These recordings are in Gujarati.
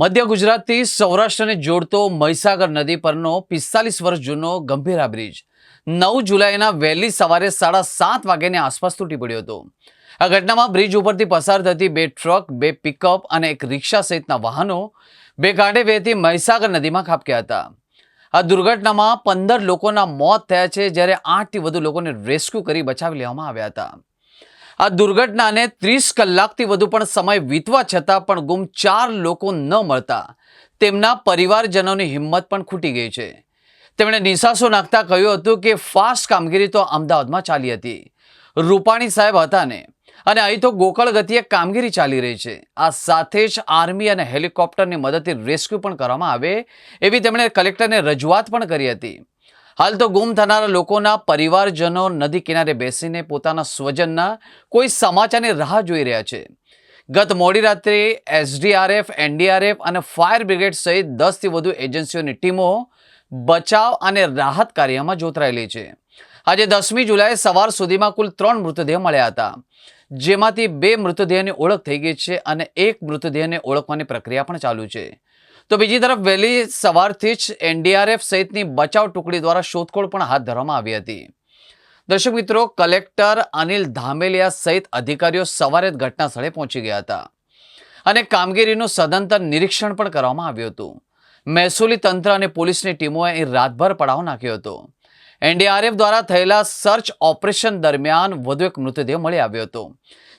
મધ્ય ગુજરાતથી સૌરાષ્ટ્રને જોડતો મહીસાગર નદી પરનો પિસ્તાલીસ વર્ષ જૂનો ગંભીરા બ્રિજ. નવ જુલાઈના વહેલી સવારે સાડા સાત વાગ્યાની આસપાસ તૂટી પડ્યો હતો. આ ઘટનામાં બ્રિજ ઉપરથી પસાર થતી બે ટ્રક, બે પિકઅપ અને એક રિક્ષા સહિતના વાહનો બે કાંઠે વહેતી મહીસાગર નદીમાં ખાબક્યા હતા. આ દુર્ઘટનામાં પંદર લોકોના મોત થયા છે, જ્યારે આઠથી વધુ લોકોને રેસ્ક્યુ કરી બચાવી લેવામાં આવ્યા હતા. આ દુર્ઘટનાને ત્રીસ કલાકથી વધુ પણ સમય વીતવા છતાં પણ ગુમ ચાર લોકો ન મળતા. તેમના પરિવારજનોની હિંમત પણ ખૂટી ગઈ છે. તેમણે નિશાસો નાખતા કહ્યું હતું કે ફાસ્ટ કામગીરી તો અમદાવાદમાં ચાલી હતી. રૂપાણી સાહેબ હતા ને. અને અહીં તો ગોકળ ગતિએ કામગીરી ચાલી રહી છે. આ સાથે જ આર્મી અને હેલિકોપ્ટરની મદદથી રેસ્ક્યુ પણ કરવામાં આવે એવી તેમણે કલેક્ટરને રજૂઆત પણ કરી હતી. હાલ તો ગુમ થનારા લોકોના પરિવારજનો નદી કિનારે બેસીને પોતાના સ્વજનના કોઈ સમાચારની રાહ જોઈ રહ્યા છે. ગત મોડી રાત્રે એસડીઆરએફ, એનડીઆરએફ અને ફાયર બ્રિગેડ સહિત દસથી વધુ એજન્સીઓની ટીમો બચાવ અને રાહત કાર્યમાં જોતરાયેલી છે. આજે દસમી જુલાઈ સવાર સુધીમાં કુલ ત્રણ મૃતદેહ મળ્યા હતા. જેમાંથી બે મૃતદેહની ઓળખ થઈ ગઈ છે અને એક મૃતદેહને ઓળખવાની પ્રક્રિયા પણ ચાલુ છે. તો બીજી તરફ વહેલી સવારથી જ એનડીઆરએફ સહિતની બચાવ ટુકડી દ્વારા શોધખોળ પણ હાથ ધરવામાં આવી હતી. દર્શક મિત્રો, કલેક્ટર અનિલ ધામેલિયા સહિત અધિકારીઓ સવારે જ ઘટના સ્થળે પહોંચી ગયા હતા અને કામગીરીનું સદંતર નિરીક્ષણ પણ કરવામાં આવ્યું હતું. મહેસૂલી તંત્ર અને પોલીસની ટીમોએ અહીં રાતભર પડાવ નાખ્યો હતો. એનડીઆરએફ દ્વારા થયેલા સર્ચ ઓપરેશન દરમિયાન વધુ એક મૃતદેહ મળી આવ્યો હતો,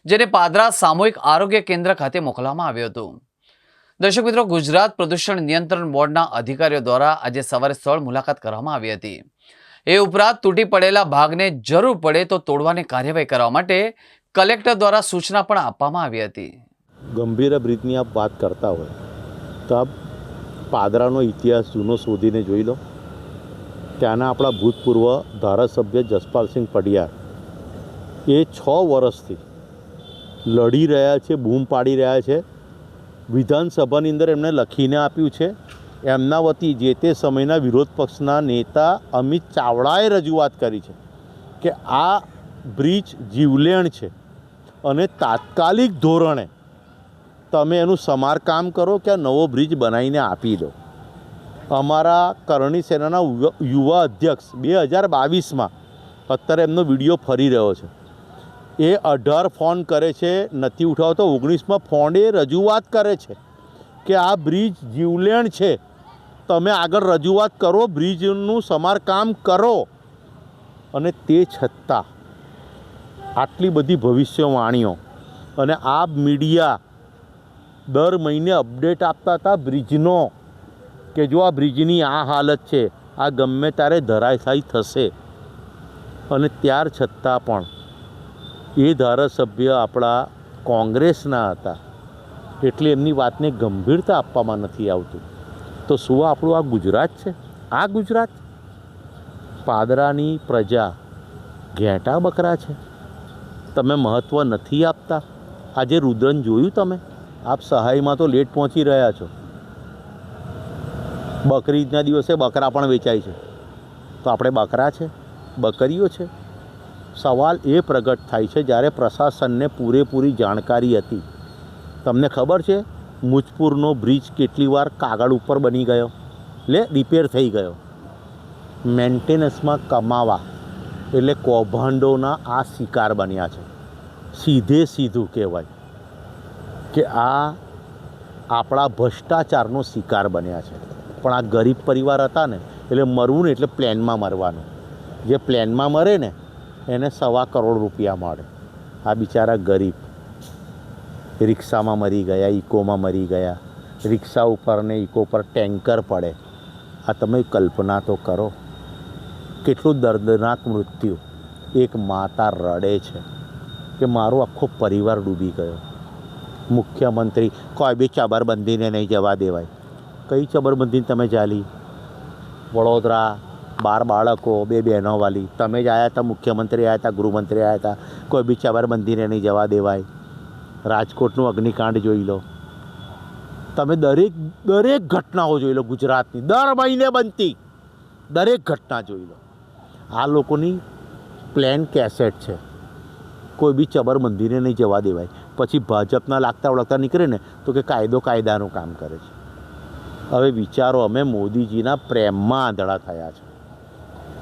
જેને પાદરા સામૂહિક આરોગ્ય કેન્દ્ર ખાતે મોકલવામાં આવ્યો હતો. દર્શક મિત્રો, ગુજરાત પ્રદૂષણ નિયંત્રણ બોર્ડના અધિકારીઓ દ્વારા આજે સવારે સ્થળ મુલાકાત કરવામાં આવી હતી. એ ઉપરાંત તૂટી પડેલા ભાગને જરૂર પડે તો તોડવાની કાર્યવાહી કરવા માટે કલેક્ટર દ્વારા સૂચના પણ આપવામાં આવી હતી. ગંભીર રીતની આપ વાત કરતા હોય તો આપ પાદરાનો ઇતિહાસ જૂનો શોધીને જોઈ લો. ત્યાંના આપણા ભૂતપૂર્વ ધારાસભ્ય જસપાલસિંહ પડિયાર એ છ વર્ષથી લડી રહ્યા છે, બૂમ પાડી રહ્યા છે. વિધાનસભાની અંદર એમણે લખીને આપ્યું છે, એમના વતી જે તે સમયના વિરોધ પક્ષના નેતા અમિત ચાવડાએ રજૂઆત કરી છે કે આ બ્રિજ જીવલેણ છે અને તાત્કાલિક ધોરણે તમે એનું સમારકામ કરો કે આ નવો બ્રિજ બનાવીને આપી દો. અમારા કરણી સેનાના યુવા- અધ્યક્ષ બે હજાર બાવીસમાં અત્યારે એમનો વીડિયો ફરી રહ્યો છે. એ અઢાર ફોન કરે છે, નથી ઉઠાવતો. ઓગણીસમાં ફોને રજૂઆત કરે છે કે આ બ્રિજ જીવલેણ છે. તમે આગળ રજૂઆત કરો, બ્રિજનું સમારકામ કરો. અને તે છતાં આટલી બધી ભવિષ્યવાણીઓ અને આ મીડિયા દર મહિને અપડેટ આપતા હતા બ્રિજનો કે જો આ બ્રિજની આ હાલત છે, આ ગમે ત્યારે ધરાશાયી થશે. અને ત્યાર છતાં પણ એ ધારાસભ્ય આપણા કોંગ્રેસના હતા. એટલે એમની વાતને ગંભીરતા આપવામાં નથી આવતું. તો શું આપણું આ ગુજરાત છે? આ ગુજરાત? પાદરાની પ્રજા ઘેંટા બકરા છે. તમે મહત્ત્વ નથી આપતા. આજે રુદ્રન જોયું તમે? આપ સહાયમાં તો લેટ પહોંચી રહ્યા છો. બકરીદના દિવસે બકરા પણ વેચાય છે. તો આપણે બકરા છે, બકરીઓ છે. સવાલ એ પ્રગટ થાય છે જ્યારે પ્રશાસનને પૂરેપૂરી જાણકારી હતી. તમને ખબર છે, મુજપુરનો બ્રિજ કેટલી વાર કાગળ ઉપર બની ગયો? લે, રિપેર થઈ ગયો. મેન્ટેનન્સમાં કમાવા એટલે કૌભાંડોના આ શિકાર બન્યા છે. સીધે સીધું કહેવાય કે આ આપણા ભ્રષ્ટાચારનો શિકાર બન્યા છે. પણ આ ગરીબ પરિવાર હતા ને, એટલે મરવું ને એટલે પ્લેનમાં મરવાનું. જે પ્લેનમાં મરે ને, એને સવા કરોડ રૂપિયા મળે. આ બિચારા ગરીબ. રિક્ષામાં મરી ગયા ઇકોમાં મરી ગયા. રિક્ષા ઉપર ને ઇકો પર ટેન્કર પડે. આ તમે કલ્પના તો કરો. કેટલું દર્દનાક મૃત્યુ. એક માતા રડે છે કે મારો આખો પરિવાર ડૂબી ગયો. મુખ્યમંત્રી કોઈ બી ચબરબંધીને નહીં જવા દેવાય. કઈ ચબરબંધીને તમે ચાલી વડોદરા, બાર બાળકો, બે બહેનો વાલી. તમે જ આવ્યા હતા મુખ્યમંત્રી આવ્યા હતા ગૃહમંત્રી આવ્યા હતા કોઈ બી ચબરબંધીને નહીં જવા દેવાય. રાજકોટનું અગ્નિકાંડ જોઈ લો. તમે દરેક દરેક ઘટનાઓ જોઈ લો ગુજરાતની. દર મહિને બનતી. દરેક ઘટના જોઈ લો. આ લોકોની પ્લેન કેસેટ છે. કોઈ બી ચબરબંધીને નહીં જવા દેવાય. પછી ભાજપના લાગતા ઓળખતા નીકળે ને, તો કે કાયદો કાયદાનું કામ કરે છે. હવે વિચારો, અમે મોદીજીના પ્રેમમાં આંધળા થયા છે.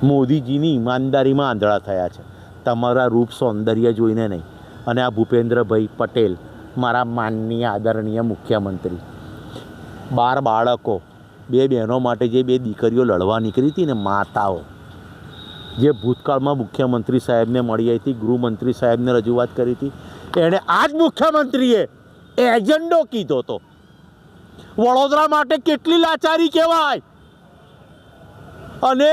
મોદીજીની ઈમાનદારીમાં આંધળા થયા છે. તમારા રૂપ સૌંદર્ય જોઈને નહીં. અને આ ભૂપેન્દ્રભાઈ પટેલ, મારા માનનીય, આદરણીય મુખ્યમંત્રી. બાર બાળકો, બે બહેનો માટે જે બે દીકરીઓ લડવા નીકળી હતી ને માતાઓ, જે ભૂતકાળમાં મુખ્યમંત્રી સાહેબને મળી હતી, ગૃહમંત્રી સાહેબને રજૂઆત કરી હતી, એણે આ જ મુખ્યમંત્રીએ એજન્ડો કીધો હતો. વડોદરા માટે કેટલી લાચારી કહેવાય? અને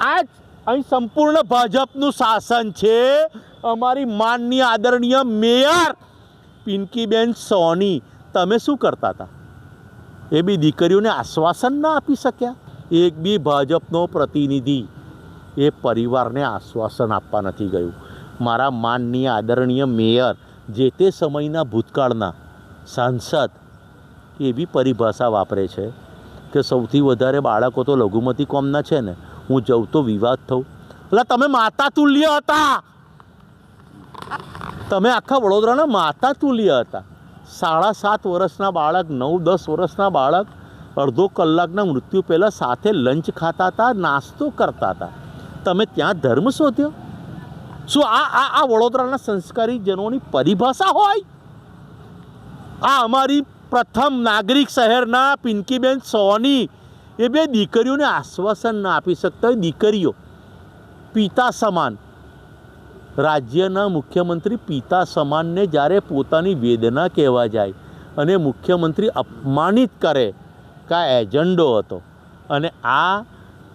આ અહીં સંપૂર્ણ ભાજપનું શાસન છે. અમારી માનની આદરણીય મેયર પિંકીબેન સોની, તમે શું કરતા હતા? એ બી દીકરીઓને આશ્વાસન ના આપી શક્યા? એક બી ભાજપનો પ્રતિનિધિ એ પરિવારને આશ્વાસન આપવા નથી ગયું. મારા માનની આદરણીય મેયર જે તે સમયના ભૂતકાળના સાંસદ એવી પરિભાષા વાપરે છે કે સૌથી વધારે બાળકો તો લઘુમતી કોમના છે ને, હું જઉં તો વિવાદ થઉં. એટલે તમે માતા તુલ્ય હતા. તમે આખા વડોદરાના માતા તુલ્ય હતા. સાડા સાત વર્ષના બાળક, નવ દસ વર્ષના બાળક, અડધો કલાકના મૃત્યુ પહેલાં સાથે લંચ ખાતા હતા, નાસ્તો કરતા હતા. તમે ત્યાં ધર્મ શોધ્યો? શું આ આ આ વડોદરાના સંસ્કારી જનોની પરિભાષા હોય? આ અમારી પ્રથમ નાગરિક શહેરના પિંકીબેન સોની. એ બે દીકરીઓને આશ્વાસન ના આપી શકતા હોય દીકરીઓ પિતા સમાન. રાજ્યના મુખ્યમંત્રી પિતા સમાનને જ્યારે પોતાની વેદના કહેવા જાય અને મુખ્યમંત્રી અપમાનિત કરે કા એજન્ડો હતો. અને આ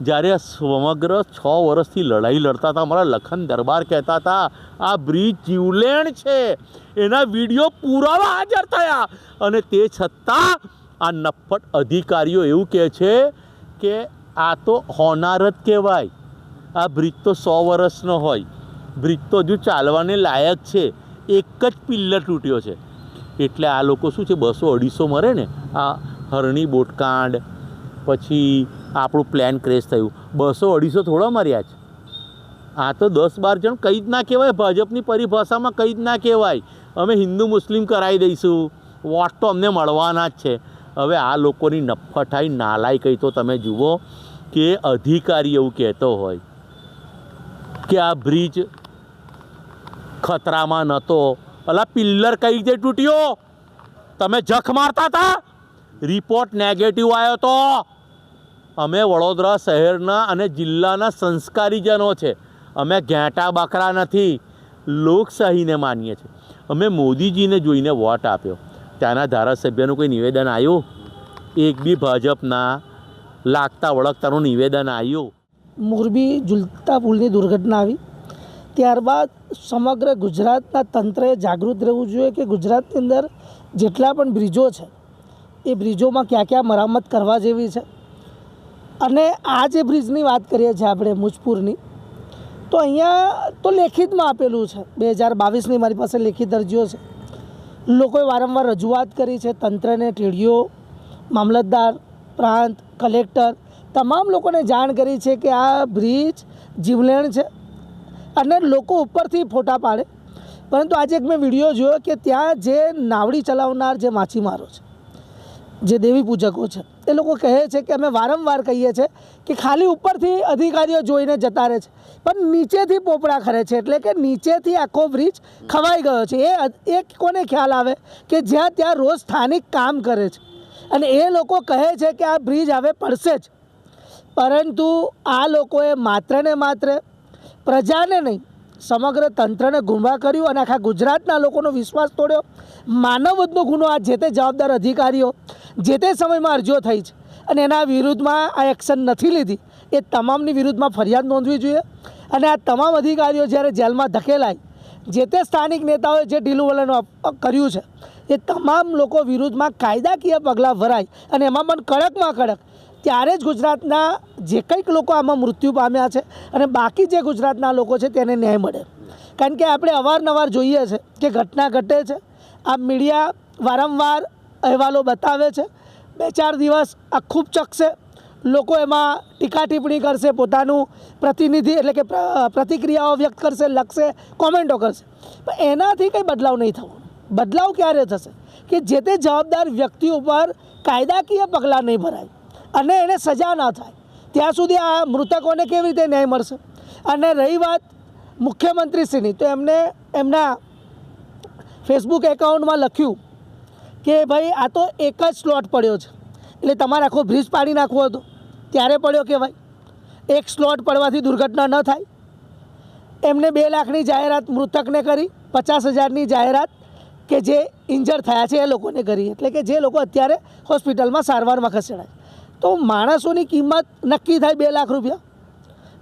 જ્યારે સમગ્ર છ વર્ષથી લડાઈ લડતા હતા, અમારા લખન દરબાર કહેતા હતા, આ બ્રિજ જીવલેણ છે. એના વીડિયો પુરાવા હાજર થયા. અને તે છતાં આ નફ્ફટ અધિકારીઓ એવું કહે છે કે આ તો હોનાર જ કહેવાય. આ બ્રિજ તો સો વર્ષનો હોય. બ્રિજ તો હજુ ચાલવાને લાયક છે. એક જ પિલ્લર તૂટ્યો છે. એટલે આ લોકો શું છે, બસો અઢીસો મરે ને? આ હરણી બોટકાંડ, પછી આપણું પ્લેન ક્રેશ થયું. બસો અઢીસો થોડા મર્યા છે. આ તો દસ બાર જણ કંઈ જ ના કહેવાય. ભાજપની પરિભાષામાં કંઈ જ ના કહેવાય. અમે હિન્દુ મુસ્લિમ કરાવી દઈશું. વોટ તો અમને મળવાના જ છે. હવે આ લોકોની નફ્ફઠાઈ નાલાઈ કહી તો તમે જુઓ કે અધિકારી એવું કહેતો હોય કે આ બ્રિજ ખતરામાં નહોતો અલા, પિલ્લર કઈ રીતે તૂટ્યો? તમે જખ મારતા હતા રિપોર્ટ નેગેટિવ આવ્યો તો. અમે વડોદરા શહેરના અને જિલ્લાના સંસ્કારીજનો છે. અમે ઘેંટા બકરા નથી. લોકશાહીને માનીએ છીએ. અમે મોદીજીને જોઈને વોટ આપ્યો. ત્યાંના ધારાસભ્યનું કોઈ નિવેદન આવ્યું? એક બી ભાજપના લાગતા વળગતાનું નિવેદન આવ્યું? મોરબી ઝૂલતા પુલની દુર્ઘટના આવી. ત્યારબાદ સમગ્ર ગુજરાતના તંત્રએ જાગૃત રહેવું જોઈએ કે ગુજરાતની અંદર જેટલા પણ બ્રિજો છે, એ બ્રિજોમાં ક્યાં ક્યાં મરામત કરવા જેવી છે. અને આ જે બ્રિજની વાત કરીએ છીએ આપણે મુજપુરની તો અહીંયા તો લેખિતમાં આપેલું છે. બે હજાર બાવીસની મારી પાસે લેખિત અરજીઓ છે. લોકોએ વારંવાર રજૂઆત કરી છે, તંત્રને, ટીડીઓ, મામલતદાર, પ્રાંત, કલેક્ટર, તમામ લોકોને જાણ કરી છે કે આ બ્રિજ જીવલેણ છે અને લોકો ઉપરથી ફોટા પાડે. પરંતુ આજે એક મેં વીડિયો જોયો કે ત્યાં જે નાવડી ચલાવનાર જે માછીમારો છે જે દેવી પૂજકો છે, એ લોકો કહે છે કે અમે વારંવાર કહીએ છીએ કે ખાલી ઉપરથી અધિકારીઓ જોઈને જતા રહે છે. પણ નીચેથી પોપડા ખરે છે, એટલે કે નીચેથી આખો બ્રિજ ખવાઈ ગયો છે. એ એ કોને ખ્યાલ આવે? કે જ્યાં ત્યાં રોજ સ્થાનિક કામ કરે છે. અને એ લોકો કહે છે કે આ બ્રિજ હવે પડશે જ. પરંતુ આ લોકોએ માત્ર ને માત્ર પ્રજાને નહીં સમગ્ર તંત્રને ગુમરાહ કર્યું અને આખા ગુજરાતના લોકોનો વિશ્વાસ તોડ્યો. માનવવધનો ગુનો આ જે તે જવાબદાર અધિકારીઓ, જે તે સમયમાં અરજીઓ થઈ છે અને એના વિરુદ્ધમાં આ એક્શન નથી લીધી. એ તમામની વિરુદ્ધમાં ફરિયાદ નોંધવી જોઈએ અને આ તમામ અધિકારીઓ જ્યારે જેલમાં ધકેલાય, જે તે સ્થાનિક નેતાઓએ જે ઢીલું વલણ કર્યું છે, એ તમામ લોકો વિરુદ્ધમાં કાયદાકીય પગલાં ભરાય અને એમાં પણ કડકમાં કડક ત્યારે જ ગુજરાતના જે કંઈક લોકો આમાં મૃત્યુ પામ્યા છે અને બાકી જે ગુજરાતના લોકો છે તેને ન્યાય મળે. કારણ કે આપણે અવારનવાર જોઈએ છે કે ઘટના ઘટે છે. આ મીડિયા વારંવાર અહેવાલો બતાવે છે. બે ચાર દિવસ આ ખૂબ ચકશે. લોકો એમાં ટીકા ટિપ્પણી કરશે, પોતાનું પ્રતિનિધિ એટલે કે પ્રતિક્રિયાઓ વ્યક્ત કરશે, લખશે, કોમેન્ટો કરશે. પણ એનાથી કંઈ બદલાવ નહીં થવો બદલાવ ક્યારે થશે? કે જે તે જવાબદાર વ્યક્તિ ઉપર કાયદાકીય પગલાં નહીં ભરાય. અને એને સજા ન થાય. ત્યાં સુધી આ મૃતકોને કેવી રીતે ન્યાય મળશે? અને રહી વાત મુખ્યમંત્રીશ્રીની, તો એમને એમના ફેસબુક એકાઉન્ટમાં લખ્યું કે ભાઈ, આ તો એક જ સ્લોટ પડ્યો છે. એટલે તમારે આખો બ્રિજ પાડી નાખવો હતો. ત્યારે પડ્યો કહેવાય. એક સ્લોટ પડવાથી દુર્ઘટના ન થાય. એમને બે લાખની જાહેરાત મૃતકને કરી, પચાસ હજારની જાહેરાત કે જે ઇન્જર થયા છે એ લોકોને કરી. એટલે કે જે લોકો અત્યારે હોસ્પિટલમાં સારવારમાં ખસેડાય. તો માણસોની કિંમત નક્કી થાય બે લાખ રૂપિયા.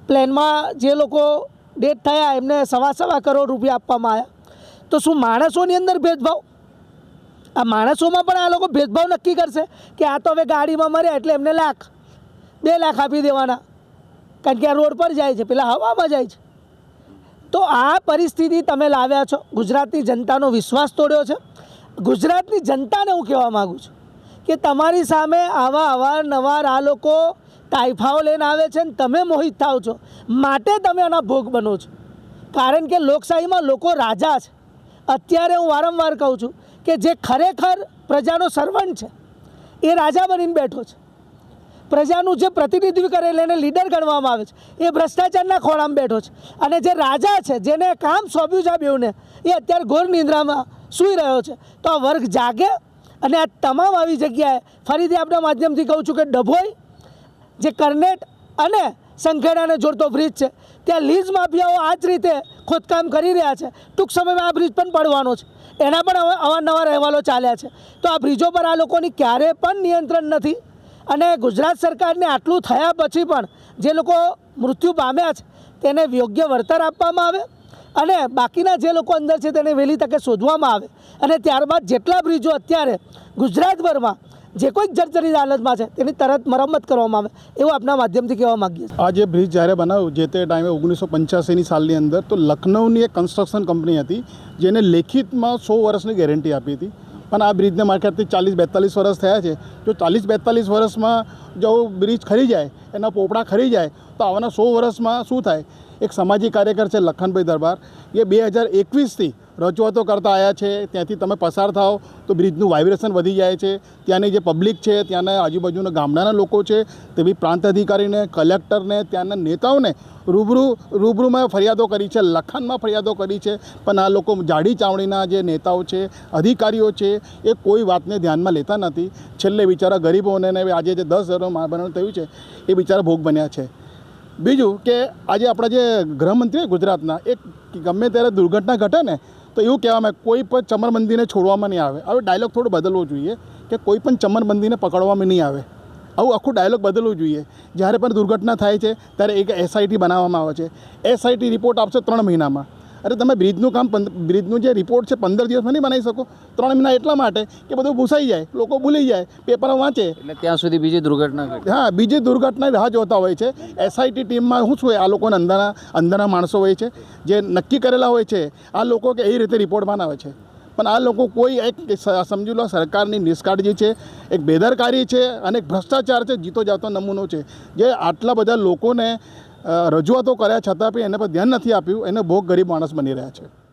પ્લેનમાં જે લોકો ડેટ થયા, એમને સવા સવા કરોડ રૂપિયા આપવામાં આવ્યા. તો શું માણસોની અંદર ભેદભાવ? આ માણસોમાં પણ આ લોકો ભેદભાવ નક્કી કરશે કે આ તો હવે ગાડીમાં મર્યા એટલે એમને લાખ, બે લાખ આપી દેવાના. કારણ કે આ રોડ પર જાય છે, પેલા હવામાં જાય છે. તો આ પરિસ્થિતિ તમે લાવ્યા છો. ગુજરાતની જનતાનો વિશ્વાસ તોડ્યો છે. ગુજરાતની જનતાને હું કહેવા માગું છું કે તમારી સામે આવા અવારનવાર આ લોકો તાઇફાઓ લઈને આવે છે ને તમે મોહિત થાવ છો. માટે તમે આના ભોગ બનો છો. કારણ કે લોકશાહીમાં લોકો રાજા છે. અત્યારે હું વારંવાર કહું છું કે જે ખરેખર પ્રજાનો સર્વન્ટ છે, એ રાજા બનીને બેઠો છે. પ્રજાનું જે પ્રતિનિધિત્વ કરે એને લીડર ગણવામાં આવે છે, એ ભ્રષ્ટાચારના ખોળામાં બેઠો છે. અને જે રાજા છે, જેને કામ સોંપ્યું છે આ બેઉને, એ અત્યારે ઘોર નિંદ્રામાં સૂઈ રહ્યો છે. તો આ વર્ગ જાગે અને આ તમામ આવી જગ્યાએ ફરીથી આપણા માધ્યમથી કહું છું કે ડભોઈ, જે કરનેટ અને સંખેડાને જોડતો બ્રિજ છે, ત્યાં લીઝ માફિયાઓ આ જ રીતે ખોદકામ કરી રહ્યા છે. ટૂંક સમયમાં આ બ્રિજ પણ પડવાનો છે. એના પણ અવારનવાર અહેવાલો ચાલ્યા છે. તો આ બ્રિજો પર આ લોકોની ક્યારે પણ નિયંત્રણ નથી અને ગુજરાત સરકારને આટલું થયા પછી પણ જે લોકો મૃત્યુ પામ્યા છે, તેને યોગ્ય વળતર આપવામાં આવે અને બાકીના જે લોકો અંદર છે તેને વહેલી તકે શોધવામાં આવે. અને ત્યારબાદ જેટલા બ્રિજો અત્યારે ગુજરાતભરમાં જે કોઈ જર્જરિત હાલતમાં છે તેની તરત મરમ્મત કરવામાં આવે, એવું આપના માધ્યમથી કહેવા માગીએ આ જે બ્રિજ જ્યારે બનાવ્યું, જે તે ટાઈમે ઓગણીસો પંચ્યાસીની સાલની અંદર, તો લખનૌની એક કન્સ્ટ્રક્શન કંપની હતી, જેને લેખિતમાં સો વર્ષની ગેરંટી આપી હતી. પણ આ બ્રિજને માર્કેટથી ચાલીસ બેતાલીસ વર્ષ થયા છે. જો ચાલીસ બેતાલીસ વર્ષમાં જો બ્રિજ ખરી જાય, એના પોપડા ખરી જાય, તો આવવાના સો વર્ષમાં શું થાય? એક સામાજિક કાર્યકર છે લખનભાઈ દરબાર. એ બે હજાર એકવીસથી રજૂઆતો કરતા આવ્યા છે. ત્યાંથી તમે પસાર થાઓ તો બ્રિજનું વાઇબ્રેશન વધી જાય છે. ત્યાંની જે પબ્લિક છે, ત્યાંના આજુબાજુના ગામડાના લોકો છે તે બી પ્રાંત અધિકારીને, કલેક્ટરને, ત્યાંના નેતાઓને રૂબરૂ, રૂબરૂમાં ફરિયાદો કરી છે, લખાણમાં ફરિયાદો કરી છે. પણ આ લોકો જાડી ચાવણીના જે નેતાઓ છે, અધિકારીઓ છે, એ કોઈ વાતને ધ્યાનમાં લેતા નથી. છેલ્લે બિચારા ગરીબોને આજે જે દસ હજારનું મહાભરણ થયું છે, એ બિચારા ભોગ બન્યા છે. બીજું કે આજે આપણા જે ગૃહમંત્રી ગુજરાતના, એક ગમે ત્યારે દુર્ઘટના ઘટે ને, તો એવું કહેવામાં કોઈ પણ ચમરબંધીને છોડવામાં નહીં આવે. હવે ડાયલોગ થોડો બદલવો જોઈએ કે કોઈ પણ ચમરબંધીને પકડવામાં નહીં આવે. આવું આખું ડાયલોગ બદલવું જોઈએ. જ્યારે પણ દુર્ઘટના થાય છે, ત્યારે એક એસઆઈટી બનાવવામાં આવે છે. એસઆઈટી રિપોર્ટ આપશે ત્રણ મહિનામાં. અરે તમે બ્રિજનું કામ બ્રિજનું જે રિપોર્ટ છે પંદર દિવસમાં નહીં બનાવી શકો. ત્રણ મહિના એટલા માટે કે બધું ભૂસાઈ જાય લોકો ભૂલી જાય પેપર વાંચે. એટલે ત્યાં સુધી બીજી દુર્ઘટના હા બીજી દુર્ઘટના રાહ જોતા હોય છે. એસઆઈટી ટીમમાં શું શું હોય આ લોકોના અંદરના અંદરના માણસો હોય છે. જે નક્કી કરેલા હોય છે આ લોકો કે એ રીતે રિપોર્ટ બનાવે છે. પણ આ લોકો કોઈ એક સમજી લો સરકારની નિષ્કાળજી છે એક બેદરકારી છે અને એક ભ્રષ્ટાચાર છે જીતો જાતો નમૂનો છે. જે આટલા બધા લોકોને રજૂઆતો કર્યા છતાં પણ એને પર ધ્યાન નથી આપ્યું. એને ભોગ ગરીબ માણસ બની રહ્યા છે.